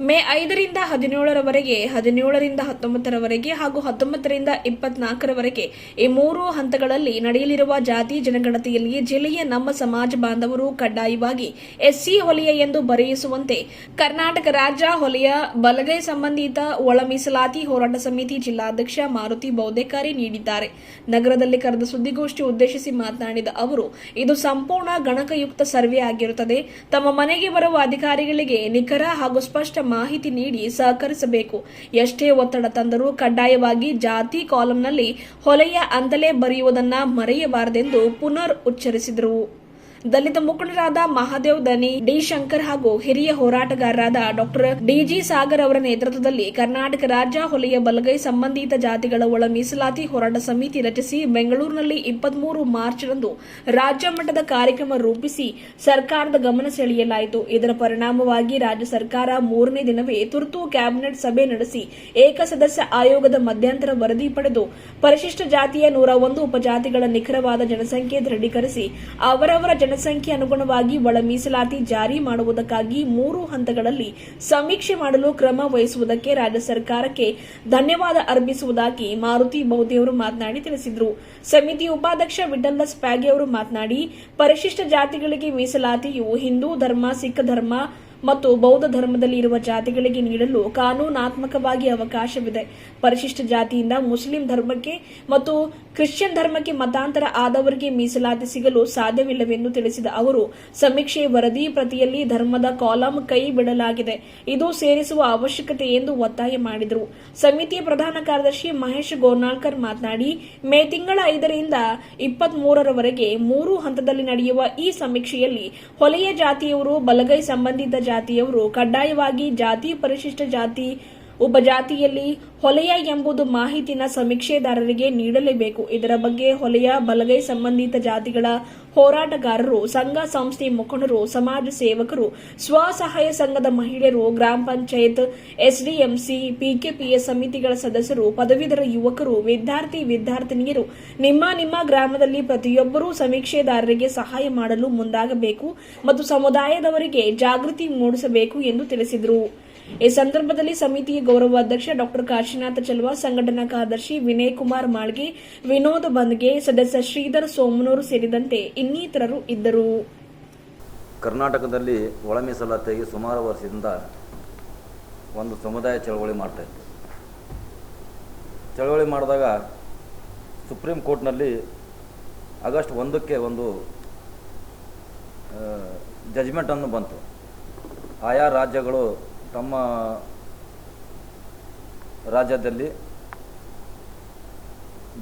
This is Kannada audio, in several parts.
ಮೇ ಐದರಿಂದ ಹದಿನೇಳರವರೆಗೆ, ಹದಿನೇಳರಿಂದ ಹತ್ತೊಂಬತ್ತರವರೆಗೆ ಹಾಗೂ ಹತ್ತೊಂಬತ್ತರಿಂದ ಇಪ್ಪತ್ನಾಲ್ಕರವರೆಗೆ ಈ ಮೂರು ಹಂತಗಳಲ್ಲಿ ನಡೆಯಲಿರುವ ಜಾತಿ ಜನಗಣತಿಯಲ್ಲಿ ಜಿಲ್ಲೆಯ ನಮ್ಮ ಸಮಾಜ ಬಾಂಧವರು ಕಡ್ಡಾಯವಾಗಿ ಎಸ್ಸಿ ಹೊಲೆಯ ಎಂದು ಬರೆಯಿಸುವಂತೆ ಕರ್ನಾಟಕ ರಾಜ್ಯ ಹೊಲೆಯ ಬಲಗೈ ಸಂಬಂಧಿತ ಒಳ ಮೀಸಲಾತಿ ಹೋರಾಟ ಸಮಿತಿ ಜಿಲ್ಲಾಧ್ಯಕ್ಷ ಮಾರುತಿ ಬೌದೇಕಾರಿ ನೀಡಿದ್ದಾರೆ. ನಗರದಲ್ಲಿ ಕರೆದ ಸುದ್ದಿಗೋಷ್ಠಿ ಉದ್ದೇಶಿಸಿ ಮಾತನಾಡಿದ ಅವರು, ಇದು ಸಂಪೂರ್ಣ ಗಣಕಯುಕ್ತ ಸರ್ವೆ ಆಗಿರುತ್ತದೆ. ತಮ್ಮ ಮನೆಗೆ ಬರುವ ಅಧಿಕಾರಿಗಳಿಗೆ ನಿಖರ ಹಾಗೂ ಸ್ಪಷ್ಟ ಮಾಹಿತಿ ನೀಡಿ ಸಹಕರಿಸಬೇಕು. ಎಷ್ಟೇ ಒತ್ತಡ ತಂದರೂ ಕಡ್ಡಾಯವಾಗಿ ಜಾತಿ ಕಾಲಂನಲ್ಲಿ ಹೊಲೆಯ ಅಂತಲೇ ಬರೆಯುವುದನ್ನು ಮರೆಯಬಾರದೆಂದು ಪುನರ್ ಉಚ್ಚರಿಸಿದರು. ದಲಿತ ಮುಖಂಡರಾದ ಮಹಾದೇವ್ ದನಿ, ಡಿ ಶಂಕರ್ ಹಾಗೂ ಹಿರಿಯ ಹೋರಾಟಗಾರರಾದ ಡಾಕ್ಟರ್ ಡಿಜಿ ಸಾಗರ್ ಅವರ ನೇತೃತ್ವದಲ್ಲಿ ಕರ್ನಾಟಕ ರಾಜ್ಯ ಹೊಲೆಯ ಬಲಗೈ ಸಂಬಂಧಿತ ಜಾತಿಗಳ ಒಳ ಮೀಸಲಾತಿ ಹೋರಾಟ ಸಮಿತಿ ರಚಿಸಿ ಬೆಂಗಳೂರಿನಲ್ಲಿ ಇಪ್ಪತ್ಮೂರು ಮಾರ್ಚ್ರಂದು ರಾಜ್ಯ ಮಟ್ಟದ ಕಾರ್ಯಕ್ರಮ ರೂಪಿಸಿ ಸರ್ಕಾರದ ಗಮನ ಸೆಳೆಯಲಾಯಿತು. ಇದರ ಪರಿಣಾಮವಾಗಿ ರಾಜ್ಯ ಸರ್ಕಾರ ಮೂರನೇ ದಿನವೇ ತುರ್ತು ಕ್ಯಾಬಿನೆಟ್ ಸಭೆ ನಡೆಸಿ ಏಕಸದಸ್ಯ ಆಯೋಗದ ಮಧ್ಯಂತರ ವರದಿ ಪಡೆದು ಪರಿಶಿಷ್ಟ ಜಾತಿಯ ನೂರ ಒಂದು ಉಪಜಾತಿಗಳ ನಿಖರವಾದ ಜನಸಂಖ್ಯೆ ದೃಢೀಕರಿಸಿ ಅವರವರ ಜನಸಂಖ್ಯೆ ಅನುಗುಣವಾಗಿ ಒಳ ಮೀಸಲಾತಿ ಜಾರಿ ಮಾಡುವುದಕ್ಕಾಗಿ ಮೂರು ಹಂತಗಳಲ್ಲಿ ಸಮೀಕ್ಷೆ ಮಾಡಲು ಕ್ರಮ ವಹಿಸುವುದಕ್ಕೆ ರಾಜ್ಯ ಸರ್ಕಾರಕ್ಕೆ ಧನ್ಯವಾದ ಅರ್ಪಿಸುವುದಾಗಿ ಮಾರುತಿ ಬೌದ್ಧಿಯವರು ಮಾತನಾಡಿ ತಿಳಿಸಿದರು. ಸಮಿತಿ ಉಪಾಧ್ಯಕ್ಷ ವಿಠಲ್ ದಾಸ್ ಪ್ಯಾಗೆ ಅವರು ಮಾತನಾಡಿ, ಪರಿಶಿಷ್ಟ ಜಾತಿಗಳಿಗೆ ಮೀಸಲಾತಿಯು ಹಿಂದೂ ಧರ್ಮ, ಸಿಖ್ ಧರ್ಮ ಮತ್ತು ಬೌದ್ಧ ಧರ್ಮದಲ್ಲಿ ಇರುವ ಜಾತಿಗಳಿಗೆ ನೀಡಲು ಕಾನೂನಾತ್ಮಕವಾಗಿ ಅವಕಾಶವಿದೆ. ಪರಿಶಿಷ್ಟ ಜಾತಿಯಿಂದ ಮುಸ್ಲಿಂ ಧರ್ಮಕ್ಕೆ ಮತ್ತು ಕ್ರಿಶ್ಚಿಯನ್ ಧರ್ಮಕ್ಕೆ ಮತಾಂತರ ಆದವರಿಗೆ ಮೀಸಲಾತಿ ಸಿಗಲು ಸಾಧ್ಯವಿಲ್ಲವೆಂದು ತಿಳಿಸಿದ ಅವರು ಸಮೀಕ್ಷೆ ವರದಿ ಪ್ರತಿಯಲ್ಲಿ ಧರ್ಮದ ಕಾಲಂ ಕೈ ಬಿಡಲಾಗಿದೆ. ಇದು ಸೇರಿಸುವ ಅವಶ್ಯಕತೆ ಎಂದು ಒತ್ತಾಯ ಮಾಡಿದರು. ಸಮಿತಿಯ ಪ್ರಧಾನ ಕಾರ್ಯದರ್ಶಿ ಮಹೇಶ್ ಗೋನಾಳ್ಕರ್ ಮಾತನಾಡಿ, ಮೇ ತಿಂಗಳ ಐದರಿಂದ ಇಪ್ಪತ್ತ್ ಮೂರರವರೆಗೆ ಮೂರು ಹಂತದಲ್ಲಿ ನಡೆಯುವ ಈ ಸಮೀಕ್ಷೆಯಲ್ಲಿ ಹೊಲೆಯ ಜಾತಿಯವರು, ಬಲಗೈ ಸಂಬಂಧಿತ ಜಾತಿಯವರು, ಕಡ್ಡಾಯವಾಗಿ ಜಾತಿ ಪರಿಶಿಷ್ಟ ಜಾತಿ ಉಪಜಾತಿಯಲ್ಲಿ ಹೊಲೆಯ ಎಂಬುದು ಮಾಹಿತಿನ ಸಮೀಕ್ಷೆದಾರರಿಗೆ ನೀಡಲೇಬೇಕು. ಇದರ ಬಗ್ಗೆ ಹೊಲೆಯ ಬಲಗೈ ಸಂಬಂಧಿತ ಜಾತಿಗಳ ಹೋರಾಟಗಾರರು, ಸಂಘ ಸಂಸ್ಥೆ ಮುಖಂಡರು, ಸಮಾಜ ಸೇವಕರು, ಸ್ವಸಹಾಯ ಸಂಘದ ಮಹಿಳೆಯರು, ಗ್ರಾಮ ಪಂಚಾಯತ್ ಎಸ್ಡಿಎಂಸಿ ಪಿಕೆಪಿಎಸ್ ಸಮಿತಿಗಳ ಸದಸ್ಯರು, ಪದವೀಧರ ಯುವಕರು, ವಿದ್ಯಾರ್ಥಿ ವಿದ್ಯಾರ್ಥಿನಿಯರು, ನಿಮ್ಮ ನಿಮ್ಮ ಗ್ರಾಮದಲ್ಲಿ ಪ್ರತಿಯೊಬ್ಬರೂ ಸಮೀಕ್ಷೆದಾರರಿಗೆ ಸಹಾಯ ಮಾಡಲು ಮುಂದಾಗಬೇಕು ಮತ್ತು ಸಮುದಾಯದವರಿಗೆ ಜಾಗೃತಿ ಮೂಡಿಸಬೇಕು ಎಂದು ತಿಳಿಸಿದರು. ಈ ಸಂದರ್ಭದಲ್ಲಿ ಸಮಿತಿಯ ಗೌರವಾಧ್ಯಕ್ಷ ಡಾಕ್ಟರ್ ಕಾಶಿನಾಥ ಚಲ್ವಾ, ಸಂಘಟನಾ ಕಾರ್ಯದರ್ಶಿ ವಿನಯ್ ಕುಮಾರ್ ಮಾಳ್ಗಿ, ವಿನೋದ್ ಬಂದ್ಗೆ ಸದಸ್ಯ ಶ್ರೀಧರ್ ಸೋಮನೂರು ಸೇರಿದಂತೆ ಇನ್ನಿತರರು ಇದ್ದರು. ಕರ್ನಾಟಕದಲ್ಲಿ ಒಳ ಮೀಸಲಾತಿಗೆ ಸುಮಾರು ವರ್ಷದಿಂದ ಒಂದು ಸಮುದಾಯ ಚಳವಳಿ ಮಾಡ್ತಾಯಿತ್ತು ಚಳವಳಿ ಮಾಡಿದಾಗ ಸುಪ್ರೀಂ ಕೋರ್ಟ್ನಲ್ಲಿ ಆಗಸ್ಟ್ ಒಂದಕ್ಕೆ ಒಂದು ಜಜ್ಮೆಂಟನ್ನು ಬಂತು. ಆಯಾ ರಾಜ್ಯಗಳು ತಮ್ಮ ರಾಜ್ಯದಲ್ಲಿ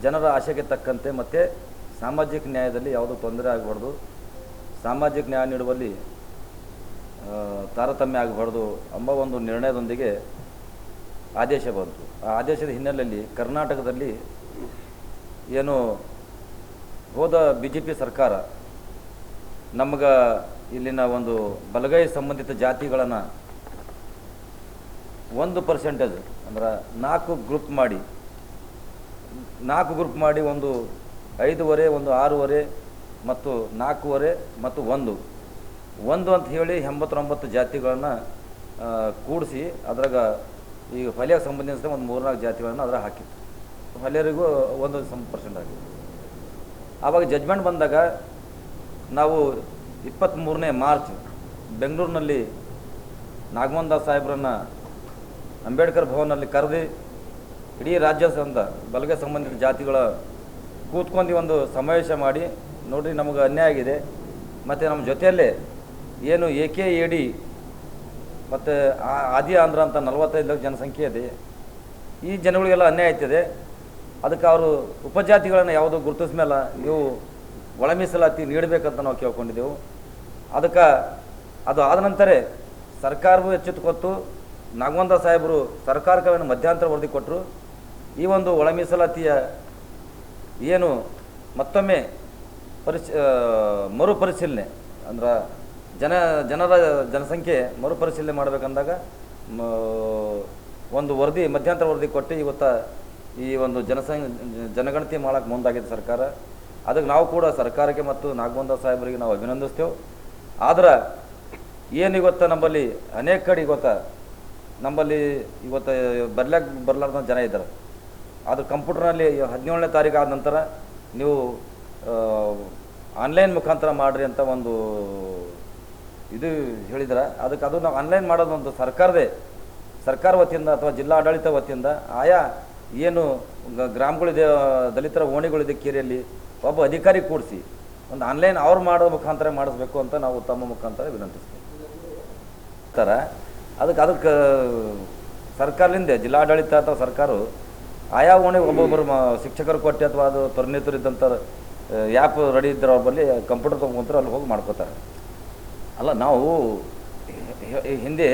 ಜನರ ಆಶೆಗೆ ತಕ್ಕಂತೆ ಮತ್ತು ಸಾಮಾಜಿಕ ನ್ಯಾಯದಲ್ಲಿ ಯಾವುದೂ ತೊಂದರೆ ಆಗಬಾರ್ದು. ಸಾಮಾಜಿಕ ನ್ಯಾಯ ನೀಡುವಲ್ಲಿ ತಾರತಮ್ಯ ಆಗಬಾರ್ದು ಎಂಬ ಒಂದು ನಿರ್ಣಯದೊಂದಿಗೆ ಆದೇಶ ಬಂತು. ಆ ಆದೇಶದ ಹಿನ್ನೆಲೆಯಲ್ಲಿ ಕರ್ನಾಟಕದಲ್ಲಿ ಏನು ಹೋದ ಬಿ ಜೆ ಪಿ ಸರ್ಕಾರ ನಮ್ಗೆ ಇಲ್ಲಿನ ಒಂದು ಬಲಗೈ ಸಂಬಂಧಿತ ಜಾತಿಗಳನ್ನು ಒಂದು ಪರ್ಸೆಂಟೇಜ್ ಅಂದ್ರೆ ನಾಲ್ಕು ಗ್ರೂಪ್ ಮಾಡಿ. ನಾಲ್ಕು ಗ್ರೂಪ್ ಮಾಡಿ ಒಂದು ಐದೂವರೆ, ಒಂದು ಆರೂವರೆ, ಮತ್ತು ನಾಲ್ಕೂವರೆ, ಮತ್ತು ಒಂದು. ಒಂದು ಅಂತ ಹೇಳಿ ಎಂಬತ್ತೊಂಬತ್ತು ಜಾತಿಗಳನ್ನು ಕೂಡಿಸಿ ಅದ್ರಾಗ ಈಗ ಹೊಲೆಗೆ ಸಂಬಂಧಿಸಿದ ಒಂದು ಮೂರ್ನಾಲ್ಕು ಜಾತಿಗಳನ್ನು ಅದ್ರಾಗ ಹಾಕಿತ್ತು. ಹೊಲೆಯರಿಗೂ ಒಂದು ಪರ್ಸೆಂಟ್ ಆಗಿತ್ತು ಆವಾಗ ಜಜ್ಮೆಂಟ್ ಬಂದಾಗ ನಾವು ಇಪ್ಪತ್ತ್ಮೂರನೇ ಮಾರ್ಚ್ ಬೆಂಗಳೂರಿನಲ್ಲಿ ನಾಗಮೋಹನ್ ದಾಸ್ ಸಾಹೇಬ್ರನ್ನ ಅಂಬೇಡ್ಕರ್ ಭವನಲ್ಲಿ ಕರೆದು ಇಡೀ ರಾಜ್ಯ ಸಂದ ಬಲಗೆ ಸಂಬಂಧಿತ ಜಾತಿಗಳ ಕೂತ್ಕೊಂಡು ಒಂದು ಸಮಾವೇಶ ಮಾಡಿ, ನೋಡಿರಿ ನಮಗೆ ಅನ್ಯಾಯ ಆಗಿದೆ. ಮತ್ತು ನಮ್ಮ ಜೊತೆಯಲ್ಲೇ ಏನು ಎ ಕೆ ಎ ಡಿ ಮತ್ತು ಆದಿ ಆಂಧ್ರ ಅಂತ ನಲವತ್ತೈದು ಲಕ್ಷ ಜನಸಂಖ್ಯೆ ಇದೆ. ಈ ಜನಗಳಿಗೆಲ್ಲ ಅನ್ಯಾಯ ಆಯ್ತದೆ ಅದಕ್ಕೆ ಅವರು ಉಪಜಾತಿಗಳನ್ನು ಯಾವುದು ಗುರುತಿಸ ಮೇಲೆ ನೀವು ಒಳ ಮೀಸಲಾತಿ ನೀಡಬೇಕಂತ ನಾವು ಕೇಳ್ಕೊಂಡಿದ್ದೆವು. ಅದಕ್ಕೆ ಅದು ಆದ ನಂತರ ಸರ್ಕಾರವೂ ಎಚ್ಚೆತ್ತುಕೊತ್ತು ನಾಗವಂತ ಸಾಹೇಬರು ಸರ್ಕಾರಕ್ಕೆ ಮಧ್ಯಂತರ ವರದಿ ಕೊಟ್ಟರು. ಈ ಒಂದು ಒಳ ಮೀಸಲಾತಿಯ ಏನು ಮತ್ತೊಮ್ಮೆ ಪರಿಶ್ ಮರುಪರಿಶೀಲನೆ, ಅಂದ್ರೆ ಜನ, ಜನರ ಜನಸಂಖ್ಯೆ ಮರುಪರಿಶೀಲನೆ ಮಾಡಬೇಕಂದಾಗ ಒಂದು ವರದಿ, ಮಧ್ಯಂತರ ವರದಿ ಕೊಟ್ಟು ಇವತ್ತು ಈ ಒಂದು ಜನಸಂ, ಜನಗಣತಿ ಮಾಡೋಕ್ಕೆ ಮುಂದಾಗಿದೆ ಸರ್ಕಾರ. ಅದಕ್ಕೆ ನಾವು ಕೂಡ ಸರ್ಕಾರಕ್ಕೆ ಮತ್ತು ನಾಗವಂತ ಸಾಹೇಬರಿಗೆ ನಾವು ಅಭಿನಂದಿಸ್ತೇವೆ. ಆದ್ರೆ ಏನು ಇವತ್ತು ನಮ್ಮಲ್ಲಿ ಅನೇಕ ಕಡೆ ಇವತ್ತು ನಮ್ಮಲ್ಲಿ ಇವತ್ತು ಬರ್ಲಾಕ್ ಬರ್ಲಾರ್ದ ಜನ ಇದ್ದಾರೆ. ಅದು ಕಂಪ್ಯೂಟರ್ನಲ್ಲಿ ಹದಿನೇಳನೇ ತಾರೀಕು ಆದ ನಂತರ ನೀವು ಆನ್ಲೈನ್ ಮುಖಾಂತರ ಮಾಡಿರಿ ಅಂತ ಒಂದು ಇದು ಹೇಳಿದ್ರೆ ಅದಕ್ಕೆ ಅದು ನಾವು ಆನ್ಲೈನ್ ಮಾಡೋದು ಒಂದು ಸರ್ಕಾರದೇ. ಸರ್ಕಾರ ವತಿಯಿಂದ ಅಥವಾ ಜಿಲ್ಲಾ ಆಡಳಿತ ವತಿಯಿಂದ ಆಯಾ ಏನು ಗ್ರಾಮಗಳಿದೆ ದಲಿತರ ಓಣಿಗಳಿದೆ ಕೇರಿಯಲ್ಲಿ ಒಬ್ಬ ಅಧಿಕಾರಿ ಕೂಡಿಸಿ ಒಂದು ಆನ್ಲೈನ್ ಅವ್ರು ಮಾಡೋ ಮುಖಾಂತರ ಮಾಡಿಸ್ಬೇಕು ಅಂತ ನಾವು ತಮ್ಮ ಮುಖಾಂತರ ವಿನಂತಿಸ್ತೀವಿ. ಥರ ಅದಕ್ಕೆ ಅದಕ್ಕೆ ಸರ್ಕಾರದಿಂದ, ಜಿಲ್ಲಾಡಳಿತ ಅಥವಾ ಸರ್ಕಾರ ಆಯಾ ಓಣಿಗೆ ಒಬ್ಬೊಬ್ಬರು ಮ ಶಿಕ್ಷಕರು ಕೊಟ್ಟು ಅಥವಾ ಅದು ಪರಿಣಿತರು ಇದ್ದಂಥ ಆ್ಯಪ್ ರೆಡಿ ಇದ್ದರೆ ಅವ್ರ ಬಳಿ ಕಂಪ್ಯೂಟರ್ ತೊಗೊಂತಾರೆ ಅಲ್ಲಿ ಹೋಗಿ ಮಾಡ್ಕೋತಾರೆ. ಅಲ್ಲ, ನಾವು ಹಿಂದೆ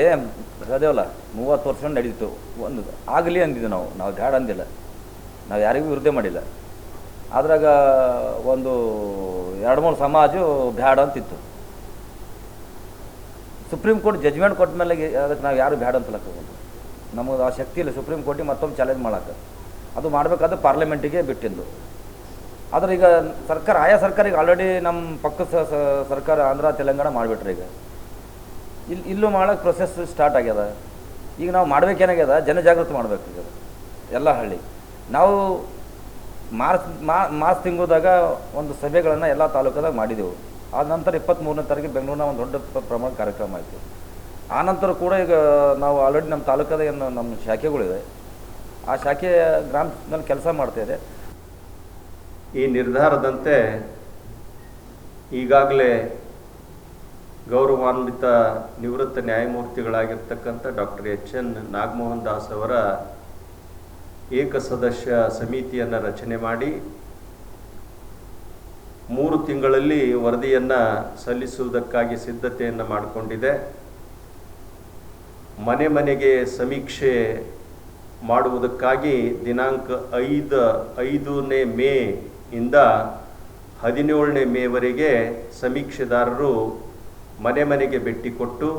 ಅದೇವಲ್ಲ ಮೂವತ್ತು ವರ್ಷ ನಡೀತು. ಒಂದು ಆಗಲಿ ಅಂದಿದ್ದು ನಾವು ನಾವು ಬ್ಯಾಡ ಅಂದಿಲ್ಲ. ನಾವು ಯಾರಿಗೂ ವಿರುದ್ಧ ಮಾಡಿಲ್ಲ. ಅದ್ರಾಗ ಒಂದು ಎರಡು ಮೂರು ಸಮಾಜ ಬ್ಯಾಡ ಅಂತಿತ್ತು. ಸುಪ್ರೀಂ ಕೋರ್ಟ್ ಜಜ್ಮೆಂಟ್ ಕೊಟ್ಟ ಮೇಲೆ ಅದಕ್ಕೆ ನಾವು ಯಾರು ಬ್ಯಾಡ ಅಂತಲಕ್ಕ ನಮಗೆ ಆ ಶಕ್ತಿ ಇಲ್ಲ. ಸುಪ್ರೀಂ ಕೋರ್ಟಿಗೆ ಮತ್ತೊಮ್ಮೆ ಚಾಲೆಂಜ್ ಮಾಡೋಕೆ. ಅದು ಮಾಡಬೇಕಾದ್ರೆ ಪಾರ್ಲಿಮೆಂಟಿಗೆ ಬಿಟ್ಟಿದ್ದು. ಆದರೆ ಈಗ ಸರ್ಕಾರ, ಆಯಾ ಸರ್ಕಾರ ಈಗ ಆಲ್ರೆಡಿ ನಮ್ಮ ಪಕ್ಕದ ಸರ್ಕಾರ ಆಂಧ್ರ, ತೆಲಂಗಾಣ ಮಾಡಿಬಿಟ್ರೆ ಈಗ. ಇಲ್ಲಿ ಇಲ್ಲೂ ಮಾಡೋಕೆ ಪ್ರೊಸೆಸ್ ಸ್ಟಾರ್ಟ್ ಆಗ್ಯದ. ಈಗ ನಾವು ಮಾಡ್ಬೇಕೇನಾಗ್ಯದ ಜನಜಾಗೃತಿ ಈಗ. ಎಲ್ಲ ಹಳ್ಳಿ. ನಾವು ಮಾರ್ಚ್ ಮಾರ್ಚ್ ತಿಂಗಳದಾಗ ಒಂದು ಸಭೆಗಳನ್ನು ಎಲ್ಲ ತಾಲೂಕದಾಗ ಮಾಡಿದೆವು. ಆದ ನಂತರ ಇಪ್ಪತ್ತ್ಮೂರನೇ ತಾರೀಕು ಬೆಂಗಳೂರಿನ ಒಂದು ದೊಡ್ಡ ಪ್ರಮಾಣದ ಪ್ರಮಾಣ ಕಾರ್ಯಕ್ರಮ ಆಯಿತು. ಆ ನಂತರ ಕೂಡ ಈಗ ನಾವು ಆಲ್ರೆಡಿ ನಮ್ಮ ತಾಲೂಕದ ಏನು ನಮ್ಮ ಶಾಖೆಗಳಿದೆ. ಆ ಶಾಖೆ ಗ್ರಾಮದಲ್ಲಿ ಕೆಲಸ ಮಾಡ್ತಾಯಿದೆ ಈ ನಿರ್ಧಾರದಂತೆ ಈಗಾಗಲೇ ಗೌರವಾನ್ವಿತ ನಿವೃತ್ತ ನ್ಯಾಯಮೂರ್ತಿಗಳಾಗಿರ್ತಕ್ಕಂಥ doctor H N Nagamohan Das ಅವರ ಏಕಸದಸ್ಯ ಸಮಿತಿಯನ್ನು ರಚನೆ ಮಾಡಿ ಮೂರು ತಿಂಗಳಲ್ಲಿ ವರದಿಯನ್ನು ಸಲ್ಲಿಸುವುದಕ್ಕಾಗಿ ಸಿದ್ಧತೆಯನ್ನು ಮಾಡಿಕೊಂಡಿದೆ. ಮನೆ ಮನೆಗೆ ಸಮೀಕ್ಷೆ ಮಾಡುವುದಕ್ಕಾಗಿ ದಿನಾಂಕ ಐದು, ಐದನೇ ಮೇ ಇಂದ ಹದಿನೇಳನೇ ಮೇವರೆಗೆ ಸಮೀಕ್ಷೆದಾರರು ಮನೆ ಮನೆಗೆ ಭೇಟಿ ಕೊಟ್ಟು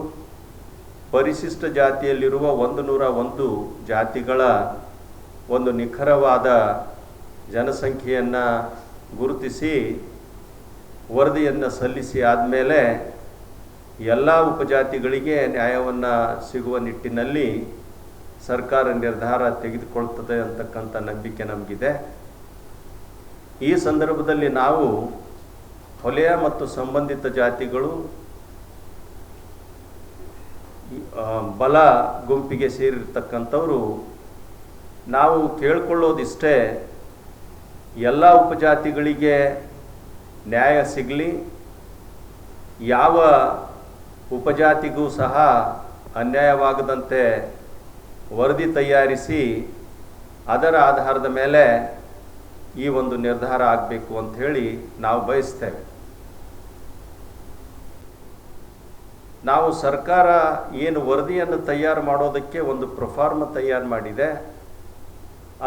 ಪರಿಶಿಷ್ಟ ಜಾತಿಯಲ್ಲಿರುವ ಒಂದು ನೂರ ಒಂದು ಜಾತಿಗಳ ಒಂದು ನಿಖರವಾದ ಜನಸಂಖ್ಯೆಯನ್ನು ಗುರುತಿಸಿ ವರದಿಯನ್ನು ಸಲ್ಲಿಸಿ ಆದಮೇಲೆ ಎಲ್ಲ ಉಪಜಾತಿಗಳಿಗೆ ನ್ಯಾಯವನ್ನು ಸಿಗುವ ನಿಟ್ಟಿನಲ್ಲಿ ಸರ್ಕಾರ ನಿರ್ಧಾರ ತೆಗೆದುಕೊಳ್ತದೆ ಅಂತಕ್ಕಂಥ ನಂಬಿಕೆ ನಮಗಿದೆ. ಈ ಸಂದರ್ಭದಲ್ಲಿ ನಾವು ಹೊಲೆಯ ಮತ್ತು ಸಂಬಂಧಿತ ಜಾತಿಗಳು ಬಲ ಗುಂಪಿಗೆ ಸೇರಿರ್ತಕ್ಕಂಥವರು, ನಾವು ಕೇಳ್ಕೊಳ್ಳೋದಿಷ್ಟೇ ಎಲ್ಲ ಉಪಜಾತಿಗಳಿಗೆ ನ್ಯಾಯ ಸಿಗಲಿ, ಯಾವ ಉಪಜಾತಿಗೂ ಸಹ ಅನ್ಯಾಯವಾಗದಂತೆ ವರದಿ ತಯಾರಿಸಿ ಅದರ ಆಧಾರದ ಮೇಲೆ ಈ ಒಂದು ನಿರ್ಧಾರ ಆಗಬೇಕು ಅಂತ ಹೇಳಿ ನಾವು ಬಯಸ್ತೇವೆ. ನಾವು ಸರ್ಕಾರ ಏನು ವರದಿಯನ್ನು ತಯಾರು ಮಾಡೋದಕ್ಕೆ ಒಂದು ಪ್ರೊಫಾರ್ಮ ತಯಾರು ಮಾಡಿದೆ.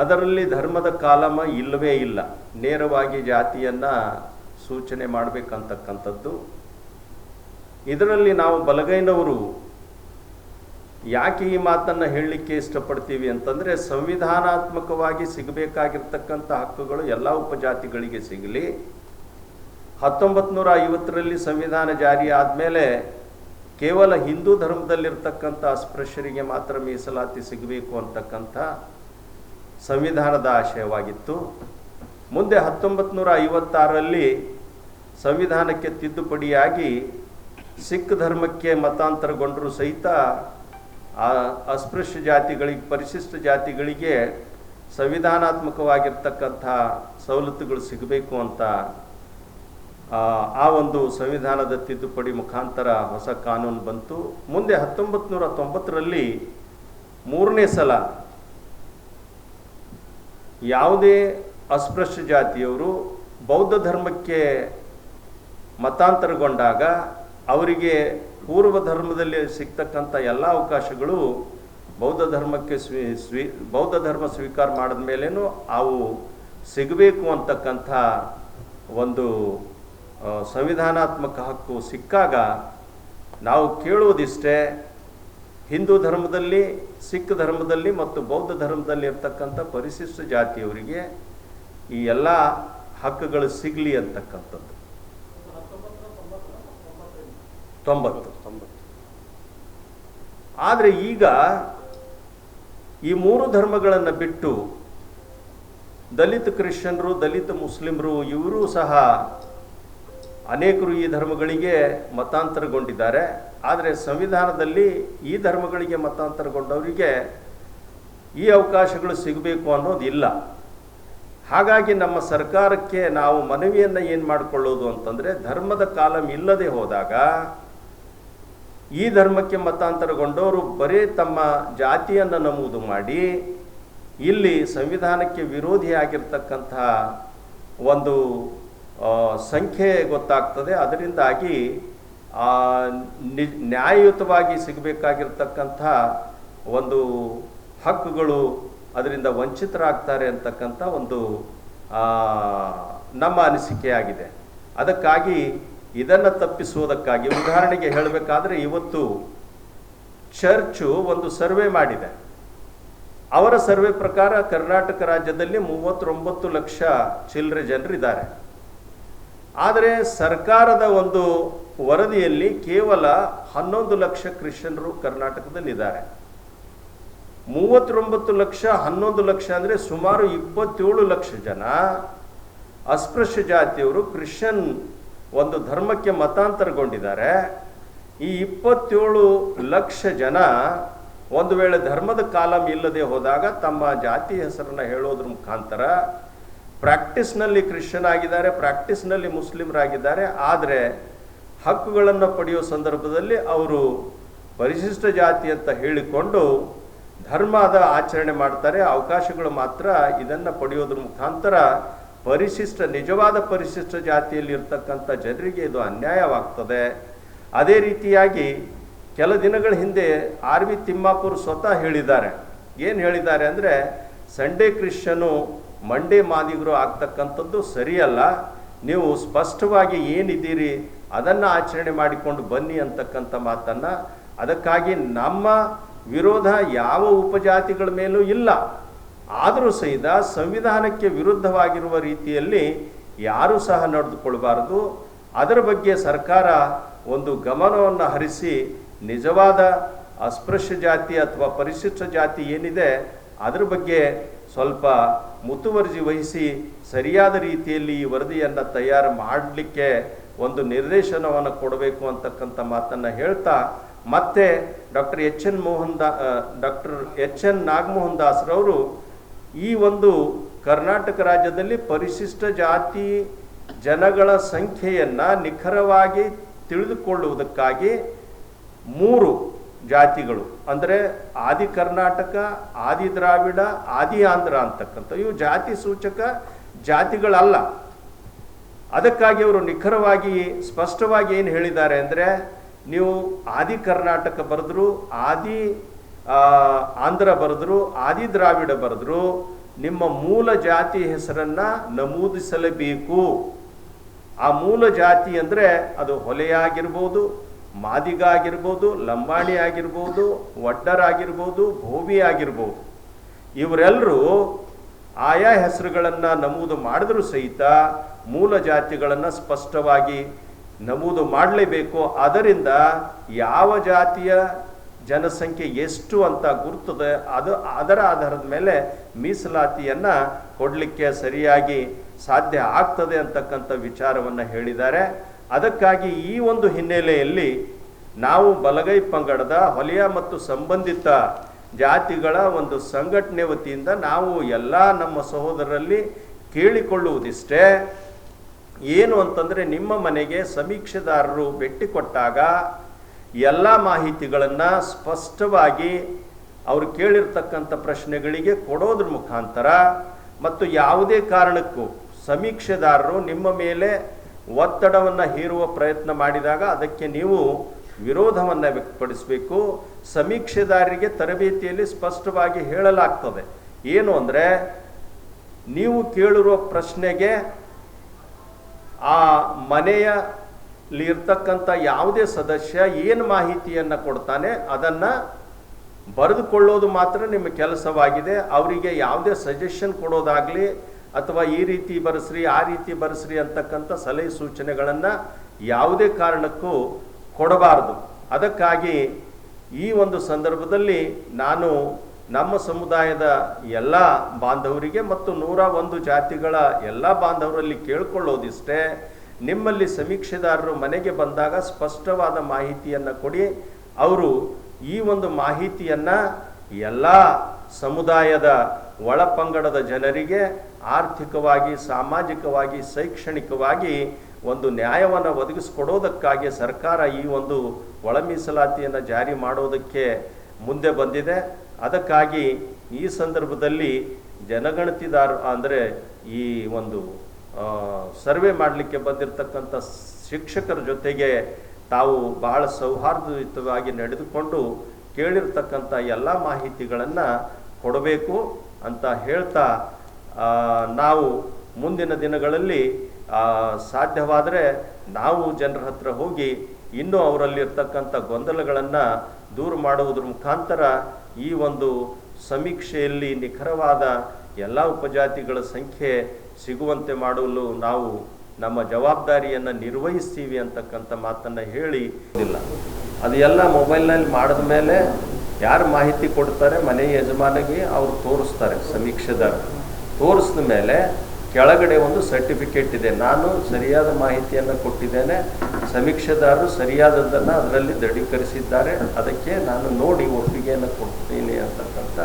ಅದರಲ್ಲಿ ಧರ್ಮದ ಕಾಲಮ ಇಲ್ಲವೇ ಇಲ್ಲ. ನೇರವಾಗಿ ಜಾತಿಯನ್ನು ಸೂಚನೆ ಮಾಡಬೇಕಂತಕ್ಕಂಥದ್ದು. ಇದರಲ್ಲಿ ನಾವು ಬಲಗೈನವರು ಯಾಕೆ ಈ ಮಾತನ್ನು ಹೇಳಲಿಕ್ಕೆ ಇಷ್ಟಪಡ್ತೀವಿ ಅಂತಂದರೆ ಸಂವಿಧಾನಾತ್ಮಕವಾಗಿ ಸಿಗಬೇಕಾಗಿರ್ತಕ್ಕಂಥ ಹಕ್ಕುಗಳು ಎಲ್ಲ ಉಪಜಾತಿಗಳಿಗೆ ಸಿಗಲಿ. ಹತ್ತೊಂಬತ್ತು ನೂರ ಐವತ್ತರಲ್ಲಿ ಸಂವಿಧಾನ ಜಾರಿ ಆದಮೇಲೆ ಕೇವಲ ಹಿಂದೂ ಧರ್ಮದಲ್ಲಿರ್ತಕ್ಕಂಥ ಅಸ್ಪೃಶ್ಯರಿಗೆ ಮಾತ್ರ ಮೀಸಲಾತಿ ಸಿಗಬೇಕು ಅಂತಕ್ಕಂಥ ಸಂವಿಧಾನದ ಆಶಯವಾಗಿತ್ತು. ಮುಂದೆ ಹತ್ತೊಂಬತ್ತು ನೂರ ಐವತ್ತಾರರಲ್ಲಿ ಸಂವಿಧಾನಕ್ಕೆ ತಿದ್ದುಪಡಿಯಾಗಿ ಸಿಖ್ ಧರ್ಮಕ್ಕೆ ಮತಾಂತರಗೊಂಡರೂ ಸಹಿತ ಆ ಅಸ್ಪೃಶ್ಯ ಜಾತಿಗಳಿಗೆ ಪರಿಶಿಷ್ಟ ಜಾತಿಗಳಿಗೆ ಸಂವಿಧಾನಾತ್ಮಕವಾಗಿರ್ತಕ್ಕಂಥ ಸವಲತ್ತುಗಳು ಸಿಗಬೇಕು ಅಂತ ಆ, ಒಂದು ಸಂವಿಧಾನದ ತಿದ್ದುಪಡಿ ಮುಖಾಂತರ ಹೊಸ ಕಾನೂನು ಬಂತು. ಮುಂದೆ ಹತ್ತೊಂಬತ್ತು ನೂರ ತೊಂಬತ್ತರಲ್ಲಿ ಮೂರನೇ ಸಲ ಯಾವುದೇ ಅಸ್ಪೃಶ್ಯ ಜಾತಿಯವರು ಬೌದ್ಧ ಧರ್ಮಕ್ಕೆ ಮತಾಂತರಗೊಂಡಾಗ ಅವರಿಗೆ ಪೂರ್ವ ಧರ್ಮದಲ್ಲಿ ಸಿಗ್ತಕ್ಕಂಥ ಎಲ್ಲ ಅವಕಾಶಗಳು ಬೌದ್ಧ ಧರ್ಮಕ್ಕೆ ಸ್ವೀ ಸ್ವೀ, ಬೌದ್ಧ ಧರ್ಮ ಸ್ವೀಕಾರ ಮಾಡಿದ ಮೇಲೇನು ಅವು ಸಿಗಬೇಕು ಅಂತಕ್ಕಂಥ ಒಂದು ಸಂವಿಧಾನಾತ್ಮಕ ಹಕ್ಕು ಸಿಕ್ಕಾಗ ನಾವು ಕೇಳುವುದಿಷ್ಟೇ ಹಿಂದೂ ಧರ್ಮದಲ್ಲಿ, ಸಿಖ್ ಧರ್ಮದಲ್ಲಿ ಮತ್ತು ಬೌದ್ಧ ಧರ್ಮದಲ್ಲಿ ಇರ್ತಕ್ಕಂಥ ಪರಿಶಿಷ್ಟ ಜಾತಿಯವರಿಗೆ ಈ ಎಲ್ಲ ಹಕ್ಕುಗಳು ಸಿಗಲಿ ಅಂತಕ್ಕಂಥದ್ದು. ತೊಂಬತ್ತು. ಆದರೆ ಈಗ ಈ ಮೂರು ಧರ್ಮಗಳನ್ನು ಬಿಟ್ಟು ದಲಿತ ಕ್ರಿಶ್ಚಿಯನ್ರು, ದಲಿತ ಮುಸ್ಲಿಮರು, ಇವರೂ ಸಹ ಅನೇಕರು ಈ ಧರ್ಮಗಳಿಗೆ ಮತಾಂತರಗೊಂಡಿದ್ದಾರೆ. ಆದರೆ ಸಂವಿಧಾನದಲ್ಲಿ ಈ ಧರ್ಮಗಳಿಗೆ ಮತಾಂತರಗೊಂಡವರಿಗೆ ಈ ಅವಕಾಶಗಳು ಸಿಗಬೇಕು ಅನ್ನೋದಿಲ್ಲ ಹಾಗಾಗಿ ನಮ್ಮ ಸರ್ಕಾರಕ್ಕೆ ನಾವು ಮನವಿಯನ್ನು ಏನು ಮಾಡಿಕೊಳ್ಳೋದು ಅಂತಂದರೆ ಧರ್ಮದ ಕಾಲಮ್ ಇಲ್ಲದೆ ಹೋದಾಗ ಈ ಧರ್ಮಕ್ಕೆ ಮತಾಂತರಗೊಂಡವರು ಬರೀ ತಮ್ಮ ಜಾತಿಯನ್ನು ನಮೂದು ಮಾಡಿ ಇಲ್ಲಿ ಸಂವಿಧಾನಕ್ಕೆ ವಿರೋಧಿಯಾಗಿರ್ತಕ್ಕಂತಹ ಒಂದು ಸಂಖ್ಯೆ ಗೊತ್ತಾಗ್ತದೆ. ಅದರಿಂದಾಗಿ ನಿ- ನ್ಯಾಯಯುತವಾಗಿ ಸಿಗಬೇಕಾಗಿರ್ತಕ್ಕಂಥ ಒಂದು ಹಕ್ಕುಗಳು ಅದರಿಂದ ವಂಚಿತರಾಗ್ತಾರೆ ಅಂತಕ್ಕಂಥ ಒಂದು ನಮ್ಮ ಅನಿಸಿಕೆಯಾಗಿದೆ. ಅದಕ್ಕಾಗಿ ಇದನ್ನು ತಪ್ಪಿಸುವುದಕ್ಕಾಗಿ ಉದಾಹರಣೆಗೆ ಹೇಳಬೇಕಾದ್ರೆ ಇವತ್ತು ಚರ್ಚು ಒಂದು ಸರ್ವೆ ಮಾಡಿದೆ. ಅವರ ಸರ್ವೆ ಪ್ರಕಾರ ಕರ್ನಾಟಕ ರಾಜ್ಯದಲ್ಲಿ ಮೂವತ್ತೊಂಬತ್ತು ಲಕ್ಷ ಚಿಲ್ಲರೆ ಜನರಿದ್ದಾರೆ. ಆದರೆ ಸರ್ಕಾರದ ಒಂದು ವರದಿಯಲ್ಲಿ ಕೇವಲ ಹನ್ನೊಂದು ಲಕ್ಷ ಕ್ರಿಶ್ಚಿಯನ್ರು ಕರ್ನಾಟಕದಲ್ಲಿದ್ದಾರೆ. ಮೂವತ್ತೊಂಬತ್ತು ಲಕ್ಷ, ಹನ್ನೊಂದು ಲಕ್ಷ ಅಂದರೆ ಸುಮಾರು ಇಪ್ಪತ್ತೇಳು ಲಕ್ಷ ಜನ ಅಸ್ಪೃಶ್ಯ ಜಾತಿಯವರು ಕ್ರಿಶ್ಚಿಯನ್ ಒಂದು ಧರ್ಮಕ್ಕೆ ಮತಾಂತರಗೊಂಡಿದ್ದಾರೆ. ಈ ಇಪ್ಪತ್ತೇಳು ಲಕ್ಷ ಜನ ಒಂದು ವೇಳೆ ಧರ್ಮದ ಕಾಲಂ ಇಲ್ಲದೆ ಹೋದಾಗ ತಮ್ಮ ಜಾತಿ ಹೆಸರನ್ನು ಹೇಳೋದ್ರ ಮುಖಾಂತರ ಪ್ರಾಕ್ಟೀಸ್ನಲ್ಲಿ ಕ್ರಿಶ್ಚಿಯನ್ ಆಗಿದ್ದಾರೆ, ಪ್ರಾಕ್ಟೀಸ್ನಲ್ಲಿ ಮುಸ್ಲಿಮರಾಗಿದ್ದಾರೆ. ಆದರೆ ಹಕ್ಕುಗಳನ್ನು ಪಡೆಯೋ ಸಂದರ್ಭದಲ್ಲಿ ಅವರು ಪರಿಶಿಷ್ಟ ಜಾತಿ ಅಂತ ಹೇಳಿಕೊಂಡು ಧರ್ಮದ ಆಚರಣೆ ಮಾಡ್ತಾರೆ. ಅವಕಾಶಗಳು ಮಾತ್ರ ಇದನ್ನು ಪಡೆಯೋದ್ರ ಮುಖಾಂತರ ಪರಿಶಿಷ್ಟ, ನಿಜವಾದ ಪರಿಶಿಷ್ಟ ಜಾತಿಯಲ್ಲಿ ಇರ್ತಕ್ಕಂಥ ಜನರಿಗೆ ಇದು ಅನ್ಯಾಯವಾಗ್ತದೆ. ಅದೇ ರೀತಿಯಾಗಿ ಕೆಲ ದಿನಗಳ ಹಿಂದೆ ಆರ್ ವಿ ತಿಮ್ಮಾಪುರ್ ಸ್ವತಃ ಹೇಳಿದ್ದಾರೆ. ಏನು ಹೇಳಿದ್ದಾರೆ ಅಂದರೆ ಸಂಡೇ ಕ್ರಿಶ್ಚನು ಮಂಡೇ ಮಾದಿಗರು ಆಗ್ತಕ್ಕಂಥದ್ದು ಸರಿಯಲ್ಲ. ನೀವು ಸ್ಪಷ್ಟವಾಗಿ ಏನಿದ್ದೀರಿ, ಅದನ್ನು ಆಚರಣೆ ಮಾಡಿಕೊಂಡು ಬನ್ನಿ ಅಂತಕ್ಕಂಥ ಮಾತನ್ನು. ಅದಕ್ಕಾಗಿ ನಮ್ಮ ವಿರೋಧ ಯಾವ ಉಪಜಾತಿಗಳ ಮೇಲೂ ಇಲ್ಲ. ಆದರೂ ಸಹಿತ ಸಂವಿಧಾನಕ್ಕೆ ವಿರುದ್ಧವಾಗಿರುವ ರೀತಿಯಲ್ಲಿ ಯಾರೂ ಸಹ ನಡೆದುಕೊಳ್ಬಾರದು ಅದರ ಬಗ್ಗೆ ಸರ್ಕಾರ ಒಂದು ಗಮನವನ್ನು ಹರಿಸಿ ನಿಜವಾದ ಅಸ್ಪೃಶ್ಯ ಜಾತಿ ಅಥವಾ ಪರಿಶಿಷ್ಟ ಜಾತಿ ಏನಿದೆ ಅದರ ಬಗ್ಗೆ ಸ್ವಲ್ಪ ಮುತುವರ್ಜಿ ವಹಿಸಿ ಸರಿಯಾದ ರೀತಿಯಲ್ಲಿ ಈ ವರದಿಯನ್ನು ತಯಾರು ಮಾಡಲಿಕ್ಕೆ ಒಂದು ನಿರ್ದೇಶನವನ್ನು ಕೊಡಬೇಕು ಅಂತಕ್ಕಂಥ ಮಾತನ್ನು ಹೇಳ್ತಾ, ಮತ್ತೆ ಡಾಕ್ಟರ್ ಎಚ್ ಎನ್ ಮೋಹನ್ ದಾ, ಡಾಕ್ಟರ್ ಎಚ್ ಎನ್ ನಾಗಮೋಹನ್ ದಾಸ್ರವರು ಈ ಒಂದು ಕರ್ನಾಟಕ ರಾಜ್ಯದಲ್ಲಿ ಪರಿಶಿಷ್ಟ ಜಾತಿ ಜನಗಳ ಸಂಖ್ಯೆಯನ್ನು ನಿಖರವಾಗಿ ತಿಳಿದುಕೊಳ್ಳುವುದಕ್ಕಾಗಿ ಮೂರು ಜಾತಿಗಳು. ಅಂದರೆ ಆದಿ ಕರ್ನಾಟಕ, ಆದಿ ದ್ರಾವಿಡ, ಆದಿ ಆಂಧ್ರ ಅಂತಕ್ಕಂಥ ಇವು ಜಾತಿ ಸೂಚಕ ಜಾತಿಗಳಲ್ಲ. ಅದಕ್ಕಾಗಿ ಅವರು ನಿಖರವಾಗಿ, ಸ್ಪಷ್ಟವಾಗಿ ಏನು ಹೇಳಿದ್ದಾರೆ ಅಂದರೆ, ನೀವು ಆದಿ ಕರ್ನಾಟಕ ಬರೆದ್ರು ಆದಿ ಆಂಧ್ರ ಬರೆದ್ರು, ಆದಿ ದ್ರಾವಿಡ ಬರೆದ್ರು, ನಿಮ್ಮ ಮೂಲ ಜಾತಿ ಹೆಸರನ್ನ ನಮೂದಿಸಲೇಬೇಕು. ಆ ಮೂಲ ಜಾತಿ ಅಂದರೆ ಅದು ಹೊಲೆಯಾಗಿರ್ಬೋದು ಮಾದಿಗ ಆಗಿರ್ಬೋದು ಲಂಬಾಣಿ ಆಗಿರ್ಬೋದು ಒಡ್ಡರಾಗಿರ್ಬೋದು ಭೋವಿ ಆಗಿರ್ಬೋದು ಇವರೆಲ್ಲರೂ ಆಯಾ ಹೆಸರುಗಳನ್ನು ನಮೂದು ಮಾಡಿದ್ರೂ ಸಹಿತ ಮೂಲ ಜಾತಿಗಳನ್ನು ಸ್ಪಷ್ಟವಾಗಿ ನಮೂದು ಮಾಡಲೇಬೇಕು. ಅದರಿಂದ ಯಾವ ಜಾತಿಯ ಜನಸಂಖ್ಯೆ ಎಷ್ಟು ಅಂತ ಗುರ್ತದೆ, ಅದು ಅದರ ಆಧಾರದ ಮೇಲೆ ಮೀಸಲಾತಿಯನ್ನು ಕೊಡಲಿಕ್ಕೆ ಸರಿಯಾಗಿ ಸಾಧ್ಯ ಆಗ್ತದೆ ಅಂತಕ್ಕಂಥ ವಿಚಾರವನ್ನು ಹೇಳಿದ್ದಾರೆ. ಅದಕ್ಕಾಗಿ ಈ ಒಂದು ಹಿನ್ನೆಲೆಯಲ್ಲಿ ನಾವು ಬಲಗೈ ಪಂಗಡದ ಹೊಲೆಯ ಮತ್ತು ಸಂಬಂಧಿತ ಜಾತಿಗಳ ಒಂದು ಸಂಘಟನೆ ವತಿಯಿಂದ ನಾವು ಎಲ್ಲ ನಮ್ಮ ಸಹೋದರರಲ್ಲಿ ಕೇಳಿಕೊಳ್ಳುವುದಿಷ್ಟೇ. ಏನು ಅಂತಂದರೆ ನಿಮ್ಮ ಮನೆಗೆ ಸಮೀಕ್ಷೆದಾರರು ಭೇಟಿ ಕೊಟ್ಟಾಗ ಎಲ್ಲ ಮಾಹಿತಿಗಳನ್ನು ಸ್ಪಷ್ಟವಾಗಿ ಅವರು ಕೇಳಿರ್ತಕ್ಕಂಥ ಪ್ರಶ್ನೆಗಳಿಗೆ ಕೊಡೋದ್ರ ಮುಖಾಂತರ ಮತ್ತು ಯಾವುದೇ ಕಾರಣಕ್ಕೂ ಸಮೀಕ್ಷೆದಾರರು ನಿಮ್ಮ ಮೇಲೆ ಒತ್ತಡವನ್ನು ಹೀರುವ ಪ್ರಯತ್ನ ಮಾಡಿದಾಗ ಅದಕ್ಕೆ ನೀವು ವಿರೋಧವನ್ನು ವ್ಯಕ್ತಪಡಿಸಬೇಕು. ಸಮೀಕ್ಷೆದಾರರಿಗೆ ತರಬೇತಿಯಲ್ಲಿ ಸ್ಪಷ್ಟವಾಗಿ ಹೇಳಲಾಗ್ತದೆ. ಏನು ಅಂದರೆ, ನೀವು ಕೇಳಿರುವ ಪ್ರಶ್ನೆಗೆ ಆ ಮನೆಯಲ್ಲಿ ಇರ್ತಕ್ಕಂಥ ಯಾವುದೇ ಸದಸ್ಯ ಏನು ಮಾಹಿತಿಯನ್ನು ಕೊಡ್ತಾನೆ ಅದನ್ನು ಬರೆದುಕೊಳ್ಳೋದು ಮಾತ್ರ ನಿಮ್ಮ ಕೆಲಸವಾಗಿದೆ. ಅವರಿಗೆ ಯಾವುದೇ ಸಜೆಷನ್ ಕೊಡೋದಾಗಲಿ ಅಥವಾ ಈ ರೀತಿ ಬರೆಸ್ರಿ, ಆ ರೀತಿ ಬರೆಸ್ರಿ ಅಂತಕ್ಕಂಥ ಸಲಹೆ ಸೂಚನೆಗಳನ್ನು ಯಾವುದೇ ಕಾರಣಕ್ಕೂ ಕೊಡಬಾರದು. ಅದಕ್ಕಾಗಿ ಈ ಒಂದು ಸಂದರ್ಭದಲ್ಲಿ ನಾನು ನಮ್ಮ ಸಮುದಾಯದ ಎಲ್ಲ ಬಾಂಧವರಿಗೆ ಮತ್ತು ನೂರ ಒಂದು ಜಾತಿಗಳ ಎಲ್ಲ ಬಾಂಧವರಲ್ಲಿ ಕೇಳ್ಕೊಳ್ಳೋದಿಷ್ಟೇ. ನಿಮ್ಮಲ್ಲಿ ಸಮೀಕ್ಷೆದಾರರು ಮನೆಗೆ ಬಂದಾಗ ಸ್ಪಷ್ಟವಾದ ಮಾಹಿತಿಯನ್ನು ಕೊಡಿ. ಅವರು ಈ ಒಂದು ಮಾಹಿತಿಯನ್ನು ಎಲ್ಲ ಸಮುದಾಯದ ಒಳಪಂಗಡದ ಜನರಿಗೆ ಆರ್ಥಿಕವಾಗಿ, ಸಾಮಾಜಿಕವಾಗಿ, ಶೈಕ್ಷಣಿಕವಾಗಿ ಒಂದು ನ್ಯಾಯವನ್ನು ಒದಗಿಸ್ಕೊಡೋದಕ್ಕಾಗಿ ಸರ್ಕಾರ ಈ ಒಂದು ಒಳ ಮೀಸಲಾತಿಯನ್ನು ಜಾರಿ ಮಾಡೋದಕ್ಕೆ ಮುಂದೆ ಬಂದಿದೆ. ಅದಕ್ಕಾಗಿ ಈ ಸಂದರ್ಭದಲ್ಲಿ ಜನಗಣತಿದಾರ, ಅಂದರೆ ಈ ಒಂದು ಸರ್ವೆ ಮಾಡಲಿಕ್ಕೆ ಬಂದಿರತಕ್ಕಂಥ ಶಿಕ್ಷಕರ ಜೊತೆಗೆ ತಾವು ಬಹಳ ಸೌಹಾರ್ದಯುತವಾಗಿ ನಡೆದುಕೊಂಡು ಕೇಳಿರ್ತಕ್ಕಂಥ ಎಲ್ಲ ಮಾಹಿತಿಗಳನ್ನು ಕೊಡಬೇಕು ಅಂತ ಹೇಳ್ತಾ ನಾವು ಮುಂದಿನ ದಿನಗಳಲ್ಲಿ ಸಾಧ್ಯವಾದರೆ ನಾವು ಜನರ ಹತ್ರ ಹೋಗಿ ಇನ್ನೂ ಅವರಲ್ಲಿರ್ತಕ್ಕಂಥ ಗೊಂದಲಗಳನ್ನು ದೂರ ಮಾಡುವುದರ ಮುಖಾಂತರ ಈ ಒಂದು ಸಮೀಕ್ಷೆಯಲ್ಲಿ ನಿಖರವಾದ ಎಲ್ಲ ಉಪಜಾತಿಗಳ ಸಂಖ್ಯೆ ಸಿಗುವಂತೆ ಮಾಡಲು ನಾವು ನಮ್ಮ ಜವಾಬ್ದಾರಿಯನ್ನು ನಿರ್ವಹಿಸ್ತೀವಿ ಅಂತಕ್ಕಂಥ ಮಾತನ್ನು ಹೇಳಿ ಇಲ್ಲ. ಅದೆಲ್ಲ ಮೊಬೈಲ್ನಲ್ಲಿ ಮಾಡಿದ ಮೇಲೆ ಯಾರು ಮಾಹಿತಿ ಕೊಡ್ತಾರೆ ಮನೆ ಯಜಮಾನಿಗೆ ಅವ್ರು ತೋರಿಸ್ತಾರೆ ಸಮೀಕ್ಷೆದಾರ ತೋರಿಸಿದ ಮೇಲೆ ಕೆಳಗಡೆ ಒಂದು ಸರ್ಟಿಫಿಕೇಟ್ ಇದೆ. ನಾನು ಸರಿಯಾದ ಮಾಹಿತಿಯನ್ನು ಕೊಟ್ಟಿದ್ದೇನೆ. ಸಮೀಕ್ಷೆದಾರರು ಸರಿಯಾದದ್ದನ್ನು ಅದರಲ್ಲಿ ದೃಢೀಕರಿಸಿದ್ದಾರೆ. ಅದಕ್ಕೆ ನಾನು ನೋಡಿ ಒಪ್ಪಿಗೆಯನ್ನು ಕೊಡ್ತೀನಿ ಅಂತಕ್ಕಂಥ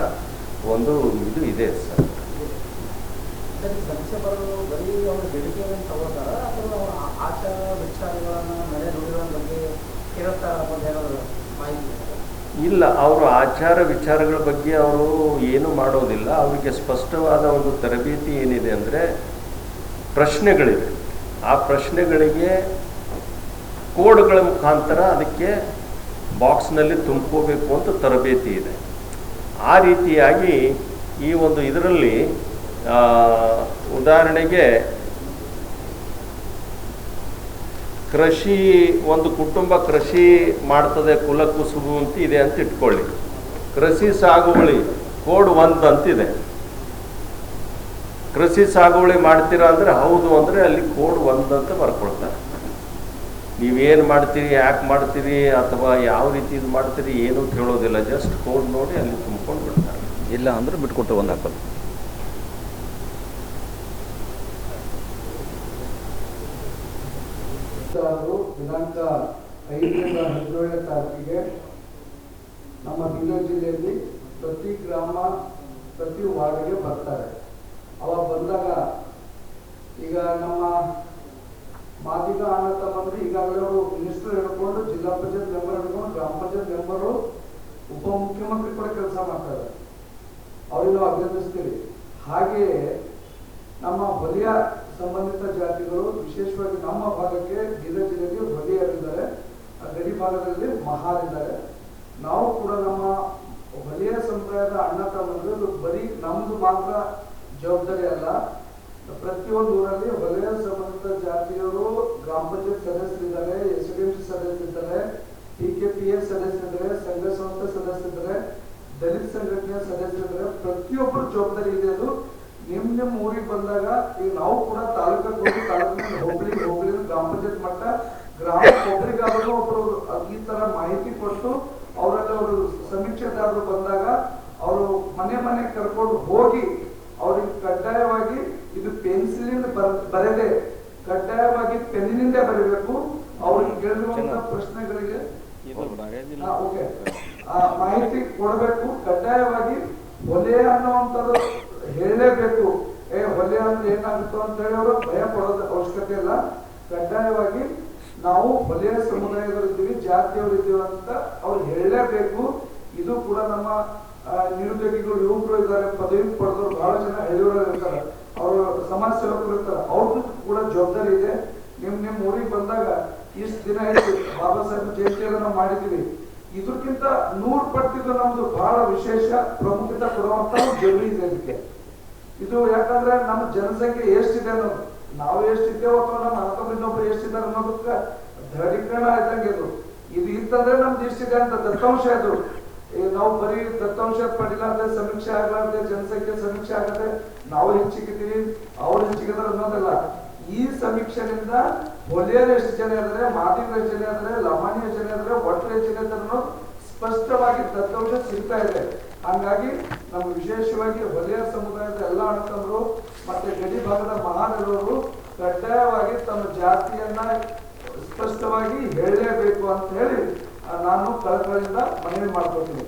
ಒಂದು ಇದು ಇದೆ ಸರ್. ಆಚಾರ ವಿಚಾರಗಳನ್ನು ನೋಡಿರೋ ಬಗ್ಗೆ ಏನಾದ್ರು ಮಾಹಿತಿ? ಇಲ್ಲ, ಅವರು ಆಚಾರ ವಿಚಾರಗಳ ಬಗ್ಗೆ ಅವರು ಏನು ಮಾಡೋದಿಲ್ಲ. ಅವರಿಗೆ ಸ್ಪಷ್ಟವಾದ ಒಂದು ತರಬೇತಿ ಏನಿದೆ ಅಂದರೆ ಪ್ರಶ್ನೆಗಳಿವೆ. ಆ ಪ್ರಶ್ನೆಗಳಿಗೆ ಕೋಡ್ಗಳ ಮುಖಾಂತರ ಅದಕ್ಕೆ ಬಾಕ್ಸ್ನಲ್ಲಿ ತುಂಬ್ಕೋಬೇಕು ಅಂತ ತರಬೇತಿ ಇದೆ. ಆ ರೀತಿಯಾಗಿ ಈ ಒಂದು ಇದರಲ್ಲಿ ಉದಾಹರಣೆಗೆ ಕೃಷಿ, ಒಂದು ಕುಟುಂಬ ಕೃಷಿ ಮಾಡ್ತದೆ, ಕುಲ ಕುಸುಬು ಅಂತ ಇದೆ ಅಂತ ಇಟ್ಕೊಳ್ಳಿ. ಕೃಷಿ ಸಾಗುವಳಿ ಕೋಡ್ ಒಂದು ಅಂತಿದೆ. ಕೃಷಿ ಸಾಗುವಳಿ ಮಾಡ್ತೀರಾ ಅಂದ್ರೆ ಹೌದು ಅಂದರೆ ಅಲ್ಲಿ ಕೋಡ್ ಒಂದು ಅಂತ ಬರ್ಕೊಳ್ತಾರೆ. ನೀವೇನು ಮಾಡ್ತೀರಿ, ಯಾಕೆ ಮಾಡ್ತೀರಿ, ಅಥವಾ ಯಾವ ರೀತಿ ಇದು ಮಾಡ್ತೀರಿ, ಏನೂ ಕೇಳೋದಿಲ್ಲ. ಜಸ್ಟ್ ಕೋಡ್ ನೋಡಿ ಅಲ್ಲಿ ತುಂಬ್ಕೊಂಡು ಬಿಡ್ತಾರೆ. ಇಲ್ಲ ಅಂದ್ರೆ ಬಿಟ್ಕೊಟ್ಟು ಒಂದು ಹಾಕೋದು ಅವರು ದಿನಾಂಕ ಐದರಿಂದ ಹದಿನೇಳನೇ ತಾರೀಕಿಗೆ ನಮ್ಮ ಬೀದರ್ ಜಿಲ್ಲೆಯಲ್ಲಿ ಪ್ರತಿ ಗ್ರಾಮ, ಪ್ರತಿ ವಾರ್ಡ್ಗೆ ಬರ್ತಾರೆ. ಅವಾಗ ಬಂದಾಗ ಈಗ ನಮ್ಮ ಮಾದಿಗ ಅಣ್ಣ ಬಂದರೆ ಈಗಾಗಲೇ ಅವರು ಮಿನಿಸ್ಟರ್ ಹಿಡ್ಕೊಂಡು ಜಿಲ್ಲಾ ಪಂಚಾಯತ್ ಮೆಂಬರ್ ಹಿಡ್ಕೊಂಡು ಗ್ರಾಮ ಪಂಚಾಯತ್ ಮೆಂಬರು ಉಪಮುಖ್ಯಮಂತ್ರಿ ಕೂಡ ಕೆಲಸ ಮಾಡ್ತಾರೆ. ಅವ್ರಿಗೆ ನಾವು ಅಭಿನಂದಿಸ್ತೀವಿ. ಹಾಗೆಯೇ ನಮ್ಮ ಹೊಲಿಯ ಸಂಬಂಧಿತ ಜಾತಿಗಳು, ವಿಶೇಷವಾಗಿ ನಮ್ಮ ಭಾಗಕ್ಕೆ ಬೀದರ್ ಜಿಲ್ಲೆಗೆ ಹೊಲಿಯರಿದ್ದಾರೆ ಗಡಿ ಭಾಗದಲ್ಲಿ ಮಹಾರಿದ್ದಾರೆ. ನಾವು ಕೂಡ ನಮ್ಮ ಹೊಲಿಯ ಸಮುದಾಯದ ಅಣ್ಣ ತಮ್ಮಂದ್ರೆ ಬರೀ ನಮ್ದು ಮಾತ್ರ ಜವಾಬ್ದಾರಿ ಅಲ್ಲ. ಪ್ರತಿಯೊಂದು ಊರಲ್ಲಿ ಹೊಲೆಯ ಸಂಬಂಧಿತ ಜಾತಿಯವರು ಗ್ರಾಮ ಪಂಚಾಯತ್ ಸದಸ್ಯರಿದ್ದಾರೆ, ಎಸ್ ಡಿ ಎಂ ಸಿ ಸದಸ್ಯರಿದ್ದಾರೆ ಟಿ ಕೆ ಪಿ ಎಸ್ ಸದಸ್ಯರಿದ್ದಾರೆ, ಸಂಘ ಸಂಸ್ಥೆ ಸದಸ್ಯರಿದ್ದಾರೆ, ದಲಿತ ಸಂಘಟನೆಯ ಸದಸ್ಯರಿದ್ದಾರೆ. ಪ್ರತಿಯೊಬ್ಬರು ಜವಾಬ್ದಾರಿ ಇದೆ ಅದು. ನಿಮ್ ನಿಮ್ ಊರಿಗೆ ಬಂದಾಗ ಈಗ ನಾವು ಕೂಡ ತಾಲೂಕಿಗೆ ಹೋಗಿ ತಾಲೂಕಿನ ಹೋಬಳಿ ಹೋಬಳಿ ಗ್ರಾಮ ಪಂಚಾಯತ್ ಮಟ್ಟ ಗ್ರಾಮ ಒಬ್ಬರಿಗಾದ್ರೂ ಒಬ್ರು ಈ ತರ ಮಾಹಿತಿ ಕೊಟ್ಟು ಅವರಲ್ಲಿ ಅವರು ಸಮೀಕ್ಷೆದಾರರು ಬಂದಾಗ ಅವರು ಮನೆ ಮನೆ ಕರ್ಕೊಂಡು ಹೋಗಿ ಅವ್ರಿಗೆ ಕಡ್ಡಾಯವಾಗಿ ಇದು ಪೆನ್ಸಿಲಿಂದ ಬರ ಬರದೆ ಕಡ್ಡಾಯವಾಗಿ ಪೆನ್ನಿನಿಂದ ಬರಬೇಕು. ಅವ್ರಿಗೆ ಕೇಳಿರುವಂತ ಪ್ರಶ್ನೆಗಳಿಗೆ ಮಾಹಿತಿ ಕೊಡಬೇಕು. ಕಡ್ಡಾಯವಾಗಿ ಹೊಲೆ ಅನ್ನುವಂಥದ್ದು ಹೇಳಲೇಬೇಕು. ಏ, ಹೊಲೆ ಅಂದ್ರೆ ಏನಾಗುತ್ತೋ ಅಂತ ಹೇಳಿ ಅವರು ಭಯ ಪಡೋದ ಅವಶ್ಯಕತೆ ಇಲ್ಲ. ಕಡ್ಡಾಯವಾಗಿ ನಾವು ಹೊಲೆಯ ಸಮುದಾಯದವರು ಇದ್ದೀವಿ, ಜಾತಿಯವರು ಇದ್ದೀವಿ ಅಂತ ಅವ್ರು ಹೇಳಲೇಬೇಕು. ಇದು ಕೂಡ ನಮ್ಮ ನಿರುದ್ಯೋಗಿಗಳು, ಯುವಕರು ಇದ್ದಾರೆ, ಪದವಿ ಪಡೆದವರು ಬಹಳ ಜನ ಇರ್ತಾರೆ. ಅವರು ಸಮಾಜ ಸೇವಕರು ಇರ್ತಾರೆ. ಅವ್ರಿಗೂ ಕೂಡ ಜವಾಬ್ದಾರಿ ಇದೆ. ನಿಮ್ ನಿಮ್ ಊರಿಗೆ ಬಂದಾಗ ಇಷ್ಟು ದಿನ ಆಯ್ತು, ಬಾಬಾ ಸಾಹೇಬ್ ಜಯಂತಿಯನ್ನು ನಾವು ಮಾಡಿದೀವಿ ಇದಕ್ಕಿಂತ ನೂರು ಪಟ್ಟಿದ್ದು ನಮ್ದು ಬಹಳ ವಿಶೇಷ, ಪ್ರಾಮುಖ್ಯತೆ ಕೊಡುವಂತ ಜರುರಿ ಇದೆ ಇದಕ್ಕೆ. ಇದು ಯಾಕಂದ್ರೆ ನಮ್ಮ ಜನಸಂಖ್ಯೆ ಎಷ್ಟಿದೆ ಅನ್ನೋದು. ನಾವು ಎಷ್ಟಿದ್ದೇವೋ ಅಥವಾ ನಮ್ಮ ಅಕ್ಕ ಇನ್ನೊಬ್ರು ಎಷ್ಟಿದ್ದಾರೆ ಅನ್ನೋದಕ್ಕೆ ದೃಢೀಕರಣ ಇದ್ದಂಗೆ ಇದು. ಇದು ಇತ್ತಂದ್ರೆ ನಮ್ದು ಇಷ್ಟಿದೆ ಅಂತ ದತ್ತಾಂಶ ಇದು. ನಾವು ಬರೀ ದತ್ತಾಂಶ ಪಡಿಲಾರ್ದೆ ಸಮೀಕ್ಷೆ ಆಗ್ಲಾರ್ದೆ, ಜನಸಂಖ್ಯೆ ಸಮೀಕ್ಷೆ ಆಗದೆ ನಾವು ಹೆಚ್ಚಿಗಿದ್ದೀವಿ, ಅವ್ರು ಹೆಚ್ಚಿಗಿದಾರೆ ಅನ್ನೋದಲ್ಲ. ಈ ಸಮೀಕ್ಷೆಯಿಂದ ಹೊಲಿಯರ್ ಎಷ್ಟು ಜನ ಇದ್ರೆ ಮಾದಿಗರು ಯೋಜನೆ ಜನ ಇದ್ದಾರೆ ಲಮಾಣಿ ಎಷ್ಟು ಜನ ಒಟ್ಟು ಯೋಜನೆ ಇದ್ದಾರೆ ಅನ್ನೋದು ಸ್ಪಷ್ಟವಾಗಿ ದತ್ತಾಂಶ ಸಿಗ್ತಾ ಇದೆ. ಹಾಗಾಗಿ ನಮ್ಮ ವಿಶೇಷವಾಗಿ ಹೊಲೆಯ ಸಮುದಾಯದ ಎಲ್ಲ ಅಣ್ಣತಮ್ಮರು ಮತ್ತೆ ಗಡಿ ಭಾಗದ ಮಹಾನಗರವರು ಕಡ್ಡಾಯವಾಗಿ ತಮ್ಮ ಜಾತಿಯನ್ನ ಸ್ಪಷ್ಟವಾಗಿ ಹೇಳಲೇಬೇಕು ಅಂತ ಹೇಳಿ ನಾನು ಕಳಕಳಿಯಿಂದ ಮನವಿ ಮಾಡ್ಕೊತೀನಿ.